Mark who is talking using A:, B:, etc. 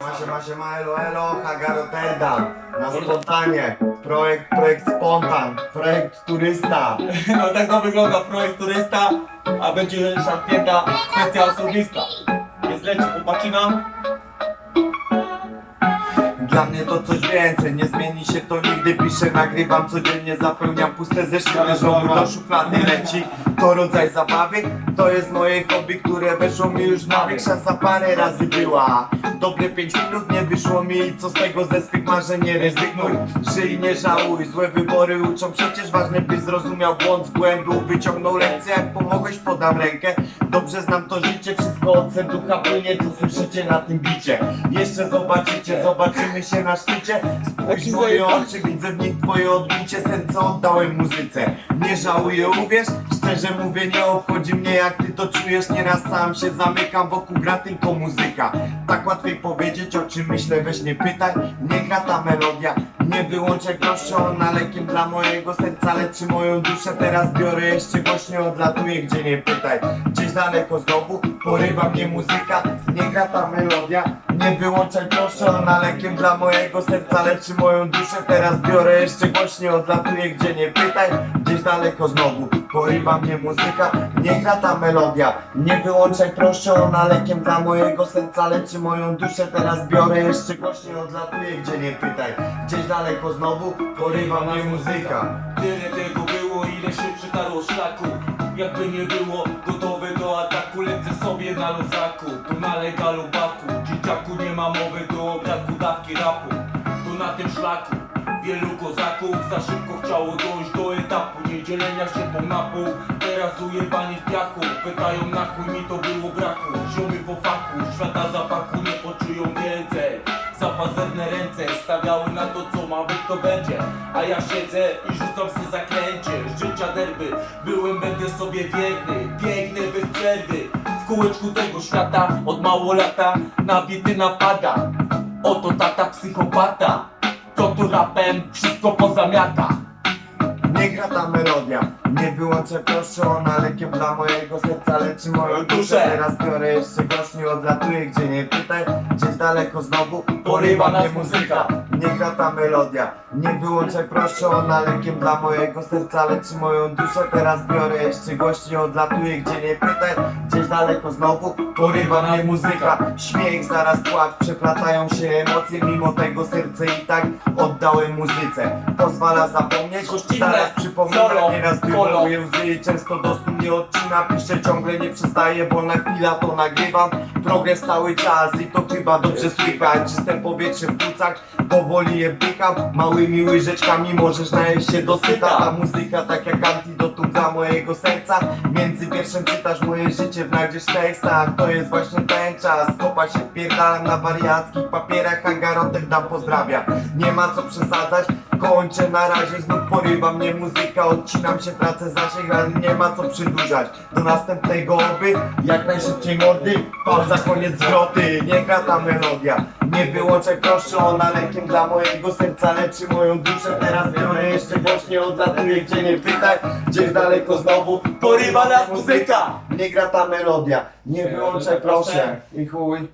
A: Siema, siema, elo, elo, Haga Rotterdam Na spontanie, projekt, projekt spontan, projekt turysta.
B: No tak to wygląda projekt turysta, a będzie szarpnięta kwestia osobista. Więc leci chłopacina.
A: Dla mnie to coś więcej, nie zmieni się to nigdy. Piszę, nagrywam codziennie, zapełniam puste zeszyty Znowu do szuflady leci, to rodzaj zabawy To jest moje hobby, które weszło mi już na wiek Szansa parę razy była. Dobre 5 minut nie wyszło mi Co z tego ze swych marzeń nie rezygnuj. Żyj nie żałuj, złe wybory uczą. Przecież ważne byś zrozumiał błąd z błędu. Wyciągnął lekcję, jak pomogłeś podam rękę. Dobrze znam to życie, wszystko od serducha płynie Co słyszycie na tym bicie. Jeszcze zobaczycie, zobaczymy się na szczycie. Spójrz moje oczy, widzę w nich twoje odbicie. Serce oddałem muzyce. Nie żałuję, uwierz, szczerze mówię Nie obchodzi mnie jak ty to czujesz. Nieraz sam się zamykam, wokół gra tylko muzyka. Tak łatwiej powiedzieć o czym myślę, weź nie pytaj. Nie gra ta melodia nie wyłączaj proszę, ona lekiem dla mojego serca leczy moją duszę. Teraz biorę jeszcze głośniej, odlatuję gdzie nie pytaj. Gdzieś daleko znowu porywa mnie muzyka Nie gra ta melodia, nie wyłączaj proszę Ona lekiem dla mojego serca leczy moją duszę. Teraz biorę jeszcze głośniej, odlatuję gdzie nie pytaj Gdzieś daleko znowu porywa mnie muzyka. Nie gra ta melodia, nie wyłączaj proszę Ona lekiem dla mojego serca leczy moją duszę. Teraz biorę jeszcze głośniej, odlatuję gdzie nie pytaj Gdzieś daleko znowu porywa mnie muzyka.
B: Tyle tego było, ile się przytarło szlaku. Jakby nie było gotowe do ataku, lecę sobie na luzaku. Tu na legalu baku, dzieciaku nie ma mowy do braku dawki rapu. Tu na tym szlaku. Wielu kozaków za szybko chciało dojść do etapu Nie dzielenia się po na pół Teraz ujebani w piachu Pytają na chuj mi to było braku Ziomy po faku, świata zapachu to będzie A ja siedzę i rzucam się zaklęcie. Życia derby, byłem będę sobie wierny Biegnę bez przerwy. W kółeczku tego świata od mało lata Nabity napada. Oto tata psychopata Co tu rapem wszystko pozamiata.
A: Nie gra ta melodia, nie wyłączę proszę Ona lekiem dla mojego serca leczy moją duszę. Teraz biorę jeszcze głośniej, odlatuję gdzie nie pytaj. Gdzieś daleko znowu porywa mnie muzyka. Nie gra ta melodia, nie wyłączaj proszę Ona lekiem dla mojego serca leczy moją duszę. Teraz biorę jeszcze głośniej, odlatuję gdzie nie pytaj. Gdzieś daleko znowu porywa mnie muzyka. Śmiech, zaraz płacz, przeplatają się emocje. Mimo tego serce i tak oddałem muzyce. Pozwala zapomnieć, zaraz przypomina Nieraz
B: kolo.
A: Wywołuję łzy często do stu nie odcina. Piszę ciągle nie przestaję, bo na chwila to nagrywam. Progres cały czas i to chyba dobrze słychać. Czyste powietrze w płucach, powoli je wdycham. Małymi łyżeczkami możesz najeść się dosyta Ta muzyka tak jak antidotum dla mojego serca. Między wierszem czytasz moje życie w najgrzesz tekstach. To jest właśnie ten czas, kopa się wpierdalam na wariackich papierach. Hanga Rotterdam pozdrawia, nie ma co przesadzać Kończę na razie, znów porywa mnie muzyka Odcinam się, tracę zasięg, ale nie ma co przedłużać Do następnego oby, jak najszybciej mordy Pauza, koniec zwroty, nie gra ta melodia Nie wyłączaj proszę, ona lekiem dla mojego serca. Leczy moją duszę, teraz biorę jeszcze głośniej Odlatuję, gdzie nie pytaj, gdzieś daleko znowu
B: Porywa nas muzyka.
A: Nie gra ta melodia, nie wyłączaj proszę. I chuj